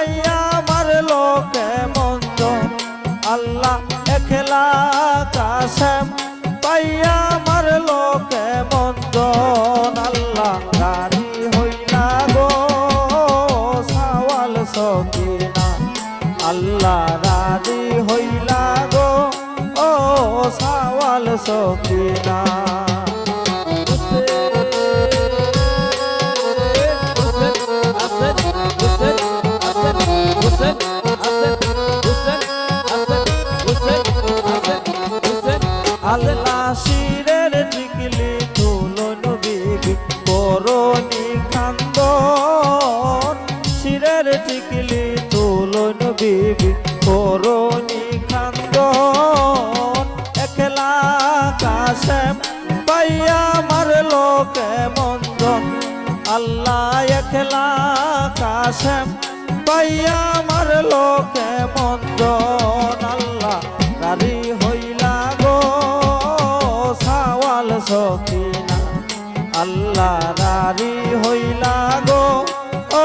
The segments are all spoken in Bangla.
পাইয়া আমার লোকে মন্দ আল্লাহ একলা কাশেম পাইয়া আমার লোকে মন্দ আল্লাহ গাড়ি হইলা গো, সাওয়াল সকিনা। আল্লাহ রাজি হইলা গো, ও সাওয়াল সকিনা। আল্লাহ শিরের টিকলি তুলন বিবি করণি খান্দন। শিরের টিকলি তুলন বিবি করণি খান্দন। একলা কাশেম পাইয়া মার লোকে মন্দন আল্লাহ একলা কাশেম পাইয়া মার লোকে মন্দন আল্লাহ সাওয়াল সকিনা আল্লাহ রারি হইলা গো ও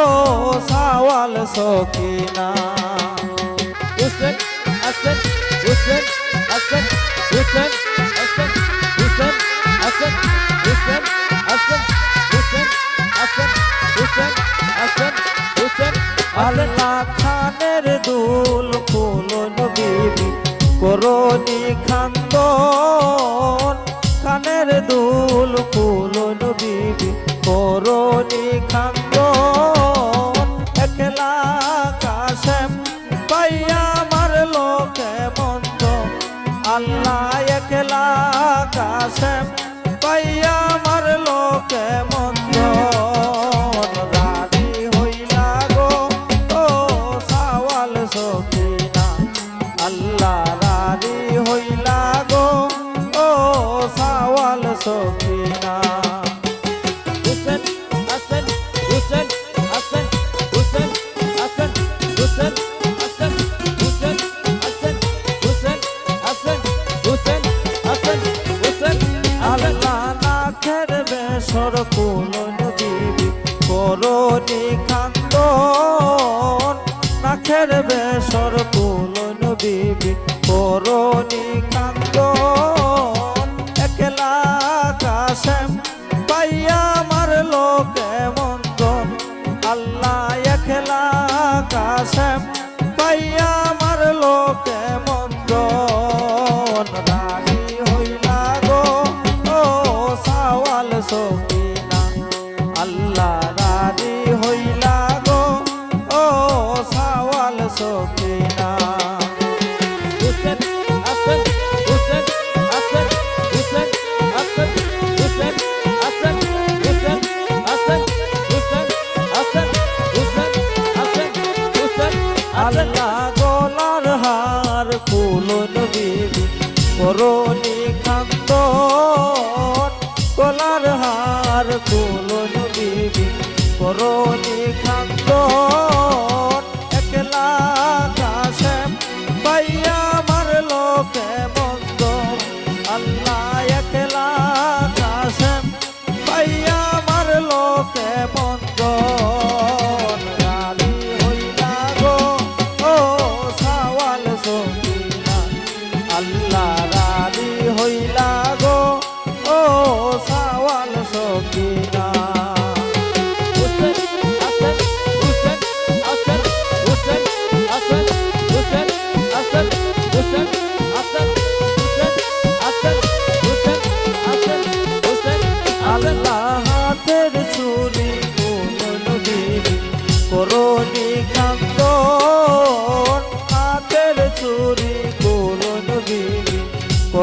সাওয়াল Sakina Hassan, Hussein, Hassan, Hussein, Hassan, Hussein, Hassan, Hussein, Hassan, Hussein, Hassan, Hussein, Hassan, Hussein, Hassan. আল্লাহ খানের দুল ফুলন বিবি করণি খান্দন পাইয়া মার লোকে মন্দ আল্লাহ একলা কাশেম পাইয়া মার লোকে মন্দ রানী হইলা গো, ও সাওয়াল সকিনা আল্লাহ রানী হইলা গো, ও সাওয়াল সকিনা বেসর কুলন দিবি করণি কান্দ নাখের বেসর কুলন দিবি করণি কান্দ একলা কাশেম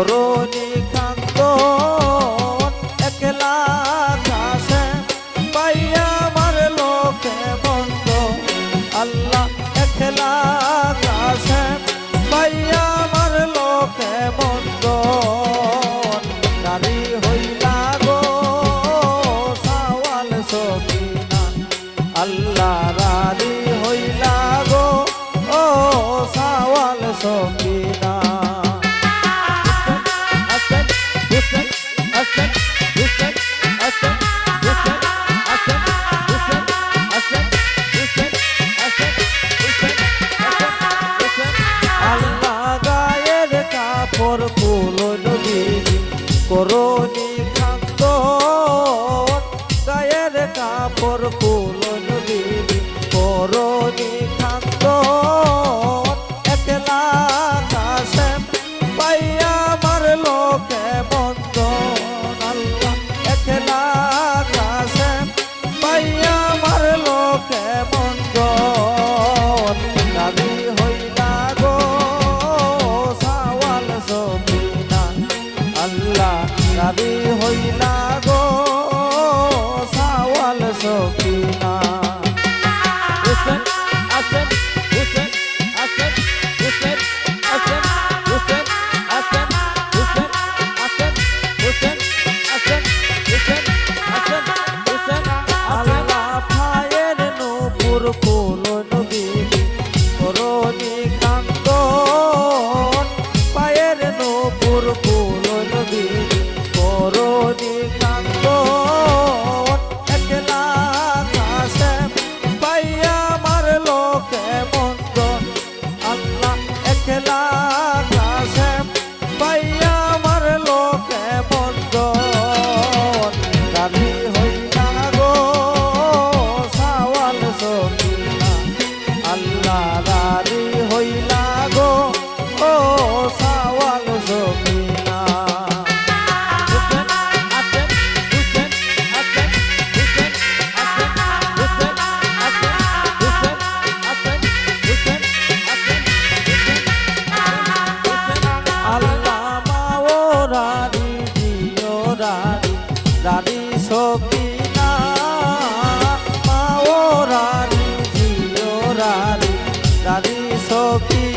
করণি করণি তারি সবি